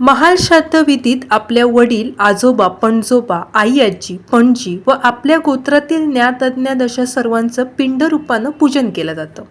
महाल श्राद्धविधीत आपल्या वडील आजोबा पणजोबा आई आजी पणजी व आपल्या गोत्रातील ज्ञातज्ञात अशा सर्वांचं पिंड रूपानं पूजन केलं जातं.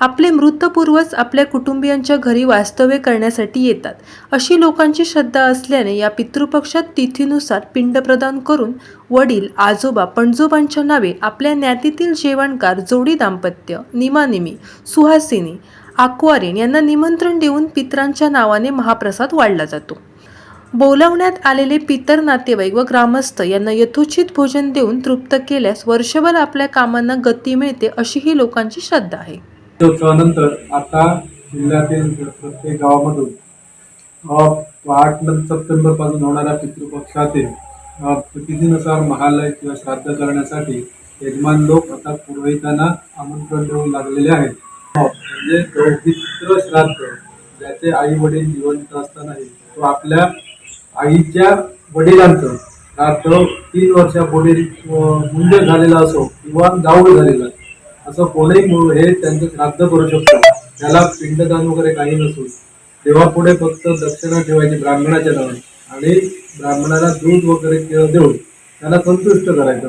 आपले मृतपूर्वज आपल्या कुटुंबियांच्या घरी वास्तव्य करण्यासाठी येतात. अशी लोकांची श्रद्धा असल्याने या पितृपक्षात तिथीनुसार पिंड प्रदान करून वडील आजोबा पणजोबांच्या नावे आपल्या ज्ञातीतील जेवणकार जोडी दाम्पत्य निमानिमी सुहासिनी आक्वारीन यांना निमंत्रण देऊन पित्रांच्या नावाने महाप्रसाद वाढला जातो. बोलावण्यात आलेले पितर नातेवाईक व ग्रामस्थ यांना यथोचित भोजन देऊन तृप्त केल्यास वर्षभर आपल्या कामांना गती मिळते अशी ही लोकांची श्रद्धा आहे. उत्सवानंतर आता जिल्ह्यातील प्रत्येक गावामधून आठ सप्टेंबरपासून होणाऱ्या पितृपक्षातील अ, तिथीनुसार महालय किंवा श्राद्ध करण्यासाठी यजमान लोक आता पुरोहितांना आमंत्रण देऊ लागलेले आहेत. म्हणजे तो श्राद्ध ज्याचे आई वडील जिवंत असतानाही तो आपल्या आईच्या वडिलांचं श्राद्ध तीन वर्षापुढे मुंज झालेला असो किंवा गावड झालेला असं कोणीही मूळ हे त्यांचं श्राद्ध करू शकतो. त्याला पिंडदान वगैरे काही नसून तेव्हा पुढे फक्त दक्षिणा ठेवायची ब्राह्मणाच्या नावाने आणि ब्राह्मणाला दूध वगैरे देऊन त्याला संतुष्ट करायचं.